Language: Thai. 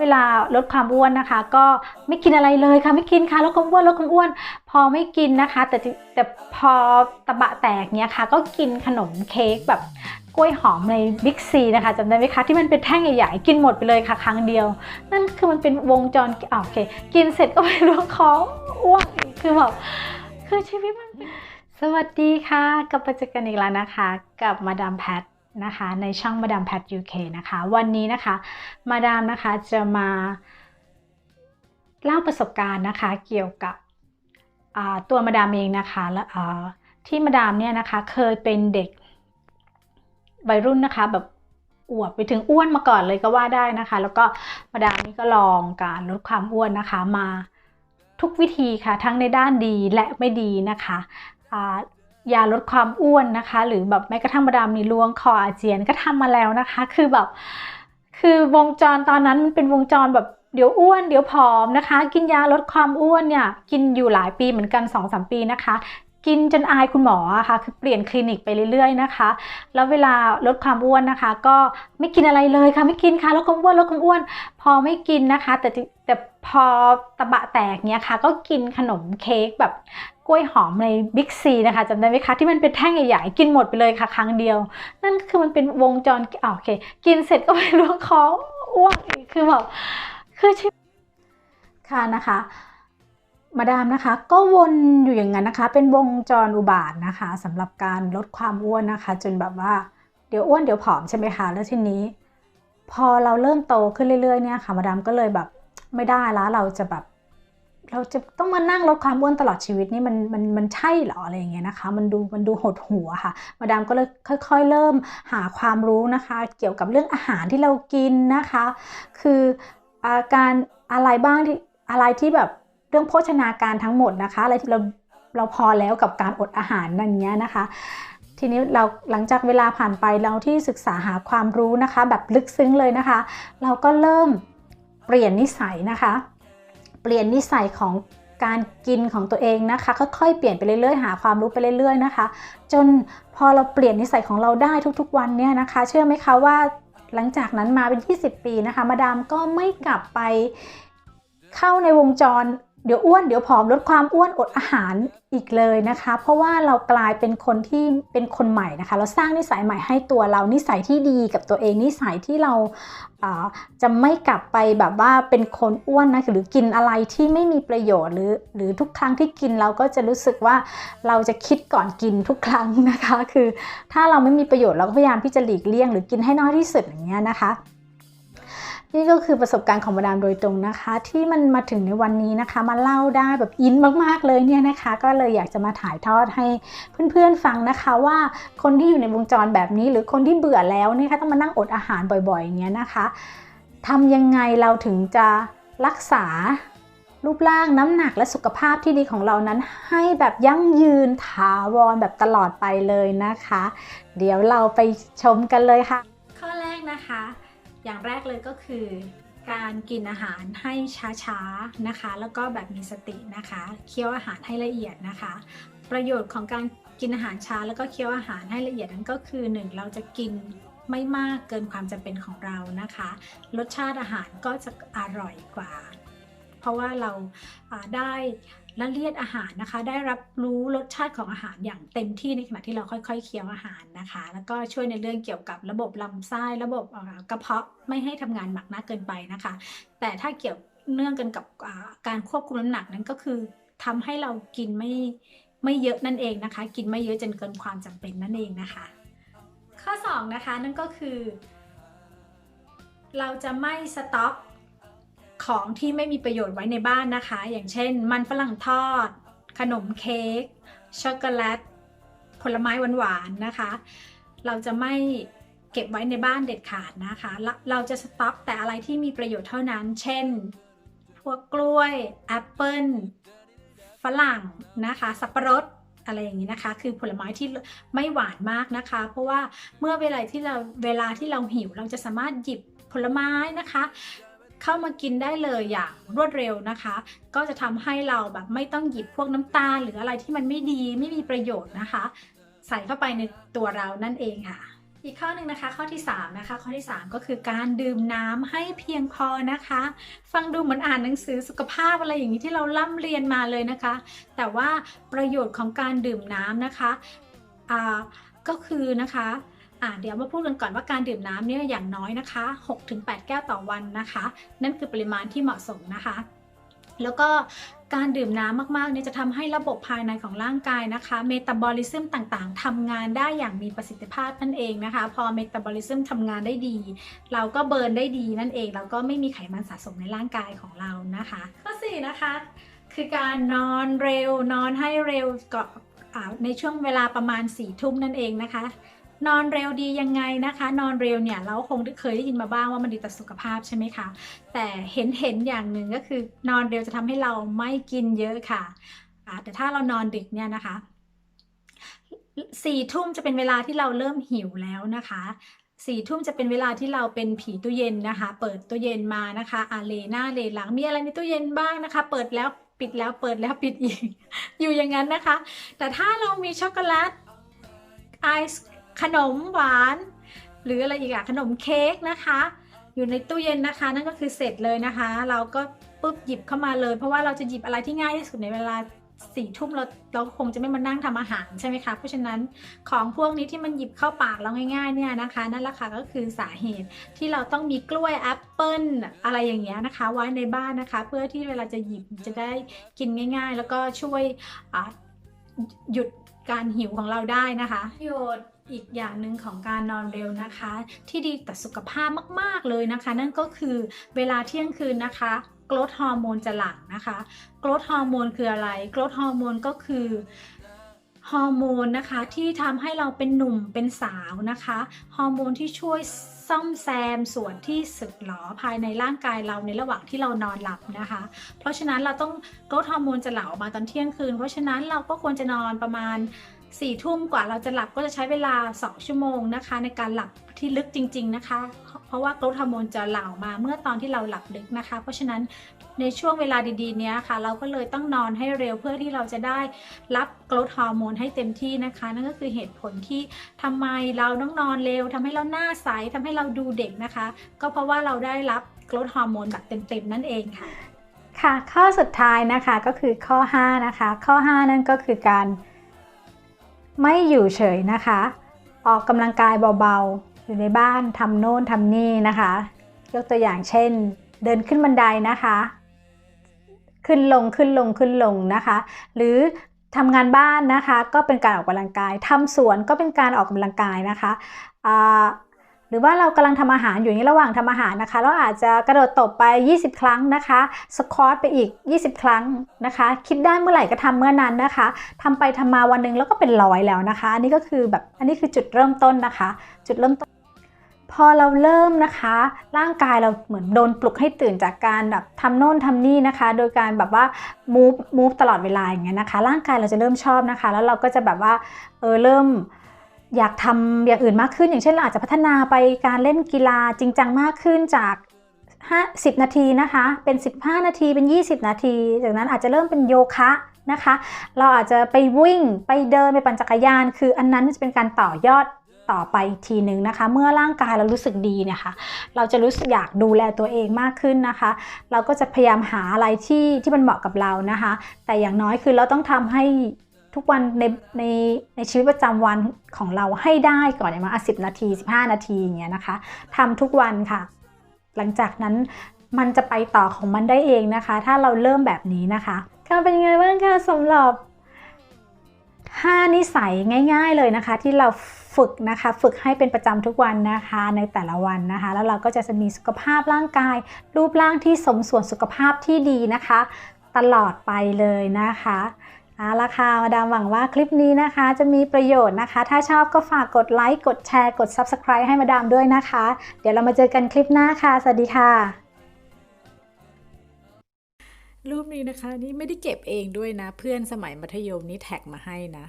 เวลาลดความอ้วนนะคะ ก็ไม่กินอะไรเลยค่ะไม่กินค่ะลดความอ้วนลดความอ้วน พอไม่กินนะคะ แต่แต่พอตะบะแตกเนี้ยค่ะ ก็กินขนมเค้กแบบกล้วยหอมในบิ๊กซีนะคะจำได้ไหมคะที่มันเป็นแท่งใหญ่ๆกินหมดไปเลยค่ะครั้งเดียว นั่นคือมันเป็นวงจรอโอเค กินเสร็จก็ไปล้วงของอ้วกอีกคือแบบคือชีวิตมันสวัสดีค่ะกลับมาเจอกันอีกแล้วนะคะ กับมาดามแพท นะคะในช่องมาดามแพท UK นะคะวันนี้นะคะมาดามนะคะจะมาเล่าประสบการณ์นะคะเกี่ยวกับตัวมาดามเองนะคะและที่มาดามเนี่ยนะคะเคยเป็นเด็กวัยรุ่นนะคะแบบอวบไปถึงอ้วนมาก่อนเลยก็ว่าได้นะคะ แล้วก็มาดามนี่ก็ลองการลดความอ้วนนะคะมาทุกวิธีค่ะทั้งในด้านดีและไม่ดีนะคะ ยาลดความอ้วนนะคะ หรือแบบแม้กระทั่งมาดามมีล้วงคออาเจียนก็ทำมาแล้วนะคะ คือแบบ คือวงจรตอนนั้นมันเป็นวงจรแบบเดี๋ยวอ้วนเดี๋ยวผอมนะคะ กินยาลดความอ้วนเนี่ยกินอยู่หลายปีเหมือนกัน2อสปีนะคะ กินจนอายคุณหมออะค่ะคือเปลี่ยนคลินิกไปเรื่อยๆนะคะ แล้วเวลาลดความอ้วนนะคะ ก็ไม่กินอะไรเลยค่ะไม่กินค่ะลดความอ้วนลดความอ้วน พอไม่กินนะคะ แต่แต่พอตะบะแตกเนี้ยค่ะ ก็กินขนมเค้กแบบ ล้วยหอมในบิ๊กซีนะคะจำได้ไหมคะที่มันเป็นแท่งใหญ่ๆกินหมดไปเลยค่ะครั้งเดียว นั่นคือมันเป็นวงจรอโอเค กินเสร็จก็ไปล้วงขออ้วกอีกคือแบบคือชิค่ะนะคะมาดามนะคะก็วนอยู่อย่างนั้นนะคะ เป็นวงจรอุบาทนะคะสำหรับการลดความอ้วนนะคะ จนแบบว่าเดี๋ยวอ้วนเดี๋ยวผอมใช่ไหมคะแล้วทีนี้ พอเราเริ่มโตขึ้นเรื่อยๆเนี่ยค่ะมาดามก็เลยแบบไม่ได้แล้วเราจะแบบ เราจะต้องมานั่งลดความอ้วนตลอดชีวิตนี่มันมันมันใช่เหรออะไรอย่างเงี้ยนะคะ มันดูมันดูหดหัวค่ะ มาดามก็เลยค่อยๆ เริ่มหาความรู้นะคะ เกี่ยวกับเรื่องอาหารที่เรากินนะคะ คืออาการอะไรบ้างที่อะไรที่แบบเรื่องโภชนาการทั้งหมดนะคะอะไรที่เราเราพอแล้วกับการอดอาหารนั่นเนี้ยนะคะทีนี้เราหลังจากเวลาผ่านไปเราที่ศึกษาหาความรู้นะคะ แบบลึกซึ้งเลยนะคะ เราก็เริ่มเปลี่ยนนิสัยนะคะ เปลี่ยนนิสัยของการกินของตัวเองนะคะค่อยๆเปลี่ยนไปเรื่อยๆ หาความรู้ไปเรื่อยๆนะคะ จนพอเราเปลี่ยนนิสัยของเราได้ทุกๆวันเนี่ยนะคะ เชื่อไหมคะว่าหลังจากนั้นมาเป็น 20 ปีนะคะ มาดามก็ไม่กลับไปเข้าในวงจร เดี๋ยวอ้วนเดี๋ยวผอมลดความอ้วนอดอาหารอีกเลยนะคะ เพราะว่าเรากลายเป็นคนที่เป็นคนใหม่นะคะ เราสร้างนิสัยใหม่ให้ตัวเรานิสัยที่ดีกับตัวเองนิสัยที่เราจะไม่กลับไปแบบว่าเป็นคนอ้วนนะหรือกินอะไรที่ไม่มีประโยชน์หรือหรือทุกครั้งที่กินเราก็จะรู้สึกว่าเราจะคิดก่อนกินทุกครั้งนะคะ คือถ้าเราไม่มีประโยชน์เราก็พยายามที่จะหลีกเลี่ยง หรือกินให้น้อยที่สุดอย่างเงี้ยนะคะ นี่ก็คือประสบการณ์ของมาดามโดยตรงนะคะ ที่มันมาถึงในวันนี้นะคะ มาเล่าได้แบบอินมากๆเลยเนี่ยนะคะ ก็เลยอยากจะมาถ่ายทอดให้เพื่อนๆฟังนะคะว่าคนที่อยู่ในวงจรแบบนี้ หรือคนที่เบื่อแล้วเนี่ยค่ะต้องมานั่งอดอาหารบ่อยๆอย่างเงี้ยนะคะทำยังไงเราถึงจะรักษารูปร่างน้ำหนักและสุขภาพที่ดีของเรานั้นให้แบบยั่งยืนถาวรแบบตลอดไปเลยนะคะ เดี๋ยวเราไปชมกันเลยค่ะ ข้อแรกนะคะ อย่างแรกเลยก็คือ การกินอาหารให้ช้าๆนะคะ แล้วก็แบบมีสตินะคะเคี้ยวอาหารให้ละเอียดนะคะ ประโยชน์ของการกินอาหารช้าแล้วก็เคี้ยวอาหารให้ละเอียดนั้นก็คือหนึ่งเราจะกินไม่มากเกินความจำเป็นของเรานะคะ รสชาติอาหารก็จะอร่อยกว่า เพราะว่าเราได้ ละเลียดอาหารนะคะ ได้รับรู้รสชาติของอาหารอย่างเต็มที่ในขณะที่เราค่อยๆเคี้ยวอาหารนะคะ แล้วก็ช่วยในเรื่องเกี่ยวกับระบบลำไส้ระบบกระเพาะไม่ให้ทำงานหนักมากเกินไปนะคะ แต่ถ้าเกี่ยวเนื่องกันกับการควบคุมน้ำหนักนั้นก็คือทำให้เรากินไม่ไม่เยอะนั่นเองนะคะ กินไม่เยอะจนเกินความจำเป็นนั่นเองนะคะ ข้อ 2 นะคะนั่นก็คือ เราจะไม่สต็อก ของที่ไม่มีประโยชน์ไว้ในบ้านนะคะ อย่างเช่น มันฝรั่งทอด ขนมเค้กช็อกโกแลตผลไม้หวานๆนะคะ เราจะไม่เก็บไว้ในบ้านเด็ดขาดนะคะ เราจะสต็อกแต่อะไรที่มีประโยชน์เท่านั้น เช่น พวกกล้วย แอปเปิลฝรั่งนะคะ สับปะรดอะไรอย่างนี้นะคะ คือผลไม้ที่ไม่หวานมากนะคะ เพราะว่าเมื่อเวลาที่เราเวลาที่เราหิวเราจะสามารถหยิบผลไม้นะคะ เข้ามากินได้เลยอย่างรวดเร็วนะคะ ก็จะทำให้เราแบบไม่ต้องหยิบพวกน้ำตาล หรืออะไรที่มันไม่ดีไม่มีประโยชน์นะคะ ใส่เข้าไปในตัวเรานั่นเองค่ะอีกข้อหนึ่งนะคะข้อที่ 3 นะคะ ข้อที่ 3 ก็คือการดื่มน้ำให้เพียงพอนะคะ ฟังดูเหมือนอ่านหนังสือสุขภาพอะไรอย่างนี้ที่เราล่ำเรียนมาเลยนะคะ แต่ว่าประโยชน์ของการดื่มน้ำนะคะอ่าก็คือนะคะ อ่าเดี๋ยวมาพูดกันก่อนว่าการดื่มน้ำเนี่ยอย่างน้อยนะคะ 6-8 แก้วต่อวันนะคะ นั่นคือปริมาณที่เหมาะสมนะคะ แล้วก็การดื่มน้ำมากๆเนี่ยจะทำให้ระบบภายในของร่างกายนะคะ เมตาบอลิซึมต่างๆทำงานได้อย่างมีประสิทธิภาพนั่นเองนะคะ พอเมตาบอลิซึมทำงานได้ดี เราก็เบิร์นได้ดีนั่นเอง เราก็ไม่มีไขมันสะสมในร่างกายของเรานะคะ ข้อ4นะคะ คือการนอนเร็วนอนให้เร็วก็อ่าในช่วงเวลาประมาณ4ี่ทุ่มนั่นเองนะคะ นอนเร็วดียังไงนะคะ นอนเร็วเนี่ยเราคงเคยได้ยินมาบ้างว่ามันดีต่อสุขภาพใช่ไหมคะ แต่เห็นเห็นอย่างหนึ่งก็คือนอนเร็วจะทำให้เราไม่กินเยอะค่ะแต่ถ้าเรานอนดึกเนี่ยนะคะสี่ทุ่มจะเป็นเวลาที่เราเริ่มหิวแล้วนะคะสี่ทุ่มจะเป็นเวลาที่เราเป็นผีตู้เย็นนะคะ เปิดตู้เย็นมานะคะอาเลหน้าเลหลังมีอะไรในตู้เย็นบ้างนะคะ เปิดแล้วปิดแล้วเปิดแล้วปิดอีก อยู่อย่างนั้นนะคะ แต่ถ้าเรามีช็อกโกแลตไอซ์ ขนมหวาน หรืออะไรอีกอะขนมเค้กนะคะ อยู่ในตู้เย็นนะคะ นั่นก็คือเสร็จเลยนะคะ เราก็ปุ๊บหยิบเข้ามาเลย เพราะว่าเราจะหยิบอะไรที่ง่ายที่สุดในเวลาสี่ทุ่มเราเราคงจะไม่มานั่งทำอาหารใช่ไหมคะ เพราะฉะนั้นของพวกนี้ที่มันหยิบเข้าปากเราง่ายๆเนี่ยนะคะ นั่นแหละค่ะก็คือสาเหตุที่เราต้องมีกล้วยแอปเปิ้ลอะไรอย่างเงี้ยนะคะ ไว้ในบ้านนะคะ เพื่อที่เวลาจะหยิบจะได้กินง่าย ๆ แล้วก็ช่วยหยุดการหิวของเราได้นะคะประโยชน อีกอย่างหนึ่งของการนอนเร็วนะคะ ที่ดีต่อสุขภาพมาก ๆ เลยนะคะ นั่นก็คือเวลาเที่ยงคืนนะคะกรดฮอร์โมนจะหลั่งนะคะกรดฮอร์โมนคืออะไรกรดฮอร์โมนก็คือฮอร์โมนนะคะที่ทำให้เราเป็นหนุ่มเป็นสาวนะคะฮอร์โมนที่ช่วยซ่อมแซมส่วนที่สึกหรอภายในร่างกายเราในระหว่างที่เรานอนหลับนะคะ เพราะฉะนั้นเราต้องกรดฮอร์โมนจะหลั่งออกมาตอนเที่ยงคืน เพราะฉะนั้นเราก็ควรจะนอนประมาณ สี่ทุ่มกว่าเราจะหลับก็จะใช้เวลา 2 ชั่วโมงนะคะ ในการหลับที่ลึกจริง ๆ นะคะ เพราะว่ากรดฮอร์โมนจะหลั่งมาเมื่อตอนที่เราหลับลึกนะคะ เพราะฉะนั้นในช่วงเวลาดีๆเนี้ยค่ะ เราก็เลยต้องนอนให้เร็วเพื่อที่เราจะได้รับกรดฮอร์โมนให้เต็มที่นะคะ นั่นก็คือเหตุผลที่ทำไมเราต้องนอนเร็วทำให้เราหน้าใสทำให้เราดูเด็กนะคะ ก็เพราะว่าเราได้รับกรดฮอร์โมนแบบเต็มๆนั่นเองค่ะ ค่ะข้อสุดท้ายนะคะก็คือข้อ 5 นะคะ ข้อ 5 นั่นก็คือการ ไม่อยู่เฉยนะคะ ออกกำลังกายเบาๆ อยู่ในบ้านทำโน่นทำนี่นะคะ ยกตัวอย่างเช่น เดินขึ้นบันไดนะคะ ขึ้นลงขึ้นลงขึ้นลงนะคะ หรือทำงานบ้านนะคะ ก็เป็นการออกกำลังกายทำสวนก็เป็นการออกกำลังกายนะคะ หรือว่าเรากำลังทำอาหารอยู่นี้ระหว่างทำอาหารนะคะ เราอาจจะกระโดดตบไป 20 ครั้งนะคะสควอตไปอีก 20 ครั้งนะคะ คิดได้เมื่อไหร่ก็ทำเมื่อนั้นนะคะทำไปทำมาวันหนึงแล้วก็เป็นร้อยแล้วนะคะ อันนี้ก็คือแบบอันนี้คือจุดเริ่มต้นนะคะ จุดเริ่มต้นพอเราเริ่มนะคะ ร่างกายเราเหมือนโดนปลุกให้ตื่นจากการแบบทำโน่นทำนี่นะคะ โดยการแบบว่า move move ตลอดเวลาอย่างเงี้ยนะคะ ร่างกายเราจะเริ่มชอบนะคะ แล้วเราก็จะแบบว่าเออเริ่ม อยากทำอย่างอื่นมากขึ้น อย่างเช่นเราอาจจะพัฒนาไปการเล่นกีฬาจริงจังมากขึ้นจาก5 10นาทีนะคะ เป็น 15 นาทีเป็น 20 นาที จากนั้นอาจจะเริ่มเป็นโยคะนะคะ เราอาจจะไปวิ่งไปเดินไปปั่นจักรยาน คืออันนั้นจะเป็นการต่อยอดต่อไปอีกทีหนึ่งนะคะ เมื่อร่างกายเรารู้สึกดีเนี่ยค่ะเราจะรู้สึกอยากดูแลตัวเองมากขึ้นนะคะ เราก็จะพยายามหาอะไรที่ที่มันเหมาะกับเรานะคะ แต่อย่างน้อยคือเราต้องทำให้ ทุกวันในในในชีวิตประจำวันของเราให้ได้ก่อนอย่างมาสิบนาที 15 นาทีอย่างเงี้ยนะคะทำทุกวันค่ะ หลังจากนั้นมันจะไปต่อของมันได้เองนะคะ ถ้าเราเริ่มแบบนี้นะคะค่ะเป็นยังไงบ้างคะสำหรับ 5 นิสัยง่าย ๆเลยนะคะ ที่เราฝึกนะคะ ฝึกให้เป็นประจำทุกวันนะคะในแต่ละวันนะคะ แล้วเราก็จะมีสุขภาพร่างกาย รูปร่างที่สมส่วนสุขภาพที่ดีนะคะ ตลอดไปเลยนะคะ เอาละค่ะมาดามหวังว่าคลิปนี้นะคะจะมีประโยชน์นะคะ ถ้าชอบก็ฝากกดไลค์ กดแชร์ กด Subscribe ให้มาดามด้วยนะคะ เดี๋ยวเรามาเจอกันคลิปหน้าค่ะ สวัสดีค่ะ รูปนี้นะคะ นี่ไม่ได้เก็บเองด้วยนะ เพื่อนสมัยมัธยมนี่แท็กมาให้นะ